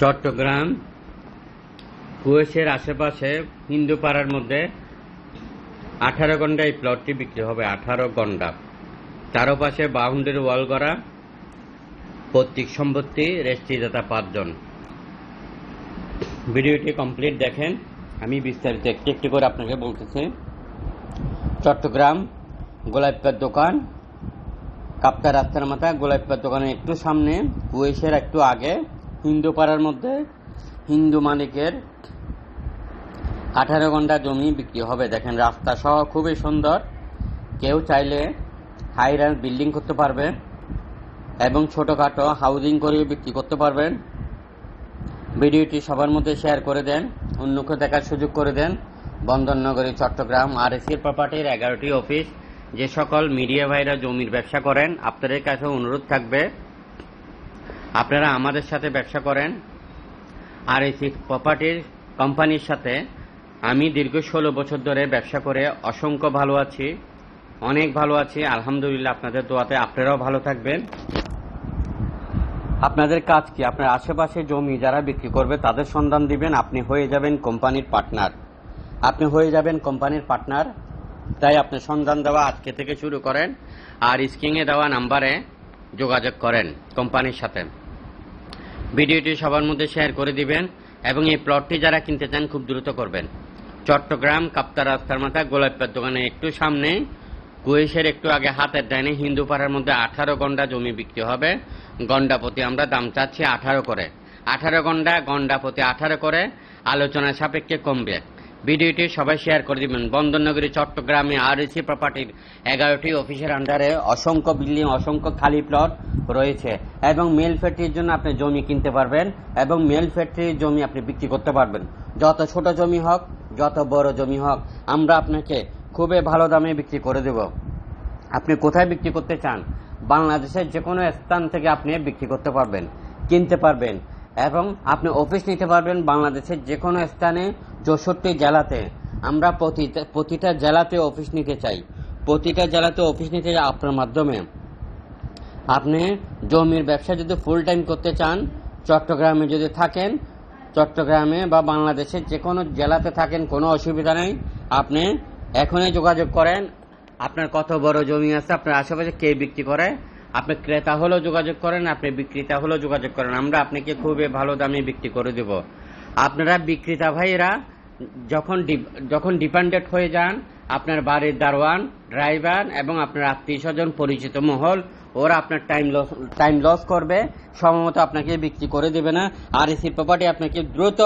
চট্টগ্রাম কুয়েসের আশেপাশে হিন্দু পাড়ার মধ্যে আঠারো ঘণ্টা এই প্লটটি বিক্রি হবে, আঠারো ঘণ্টা চারপাশে বাউন্ডারি ওয়াল করা, পৈতৃক সম্পত্তি রেস্ট্রিদাতা পাঁচজন। ভিডিওটি কমপ্লিট দেখেন, আমি বিস্তারিত একটি একটি করে আপনাকে বলতেছি। চট্টগ্রাম গোলাপিপার দোকান কাপ্তা রাস্তার মাথা গোলাপিপার দোকানের একটু সামনে কুয়েসের একটু আগে হিন্দু পাড়ার মধ্যে হিন্দু মালিকের আঠারো ঘণ্টা জমি বিক্রি হবে। দেখেন রাস্তা সহ খুবই সুন্দর। কেউ চাইলে হাই র্যাঙ্ক বিল্ডিং করতে পারবে এবং ছোটোখাটো হাউজিং করে বিক্রি করতে পারবেন। ভিডিওটি সবার মধ্যে শেয়ার করে দেন, অন্যকে দেখার সুযোগ করে দেন। বন্দরনগরী, চট্টগ্রাম আর এসির প্রপার্টির এগারোটি অফিস যে সকল মিডিয়া ভাইরা জমির ব্যবসা করেন, আপনাদের কাছে অনুরোধ থাকবে আপনারা আমাদের সাথে ব্যবসা করেন, আর এসি প্রপার্টির কোম্পানির সাথে আমি দীর্ঘ ষোলো বছর ধরে ব্যবসা করে অসংখ্য ভালো আছি, অনেক ভালো আছি, আলহামদুলিল্লাহ আপনাদের দোয়াতে আপনারাও ভালো থাকবেন। আপনাদের কাজ কি? আপনার আশেপাশে জমি যারা বিক্রি করবে, তাদের সন্ধান দিবেন, আপনি হয়ে যাবেন কোম্পানির পার্টনার। আপনি হয়ে যাবেন কোম্পানির পার্টনার, তাই আপনি সন্ধান দেওয়া আজকে থেকে শুরু করেন, আর স্কিংয়ে দেওয়া নাম্বারে যোগাযোগ করেন কোম্পানির সাথে। ভিডিওটি সবার মধ্যে শেয়ার করে দিবেন এবং এই প্লটটি যারা কিনতে চান খুব দ্রুত করবেন। চট্টগ্রাম কাপ্তা রাস্তার মাথা গোলাপের দোকানে একটু সামনে, কুয়েশের একটু আগে হাতের ডাইনে হিন্দু পাড়ার মধ্যে আঠারো গন্ডা জমি বিক্রি হবে। গন্ডা প্রতি আমরা দাম চাচ্ছি আঠারো করে। আঠারো গন্ডা গন্ডা প্রতি আঠারো করে। আলোচনা সাপেক্ষে কমবে। ভিডিওটি সবাই শেয়ার করে দিবেন। বন্দরনগরী, চট্টগ্রামে আর এসি প্রপার্টির এগারোটি অফিসের আন্ডারে অসংখ্য বিল্ডিং অসংখ্য খালি প্লট রয়েছে। এবং মেল ফ্যাক্টরির জন্য আপনি জমি কিনতে পারবেন এবং মেল ফ্যাক্টরির জমি আপনি বিক্রি করতে পারবেন। যত ছোট জমি হোক, যত বড় জমি হোক, আমরা আপনাকে খুবই ভালো দামে বিক্রি করে দেব। আপনি কোথায় বিক্রি করতে চান? বাংলাদেশের যে কোনো স্থান থেকে আপনি বিক্রি করতে পারবেন, কিনতে পারবেন এবং আপনি অফিস নিতে পারবেন বাংলাদেশের যে কোনো স্থানে চৌষট্টি জেলাতে। আমরা প্রতিটা জেলাতে অফিস নিতে চাই। প্রতিটা জেলাতে অফিস নিতে চাই আপনার মাধ্যমে। আপনি জমির ব্যবসা যদি ফুল টাইম করতে চান, চট্টগ্রামে যদি থাকেন, চট্টগ্রামে বা বাংলাদেশের যে কোনো জেলাতে থাকেন, কোনো অসুবিধা নেই। আপনি এখনই যোগাযোগ করেন। আপনার কত বড় জমি আছে, আপনার আশেপাশে কে বিক্রি করে, আপনি ক্রেতা হলেও যোগাযোগ করেন, আপনি বিক্রেতা হলেও যোগাযোগ করেন। আমরা আপনাকে খুবই ভালো দামে বিক্রি করে দেব। আপনারা বিক্রেতা ভাইরা যখন যখন ডিপেন্ডেন্ট হয়ে যান, আপনার বাড়ির দারোয়ান, ড্রাইভার এবং আপনার আত্মীয় স্বজন পরিচিত মহল, ওরা আপনার টাইম লস টাইম লস করবে। সময়মতো আপনাকে বিক্রি করে দেবে না। আর এসি প্রপার্টি আপনাকে দ্রুত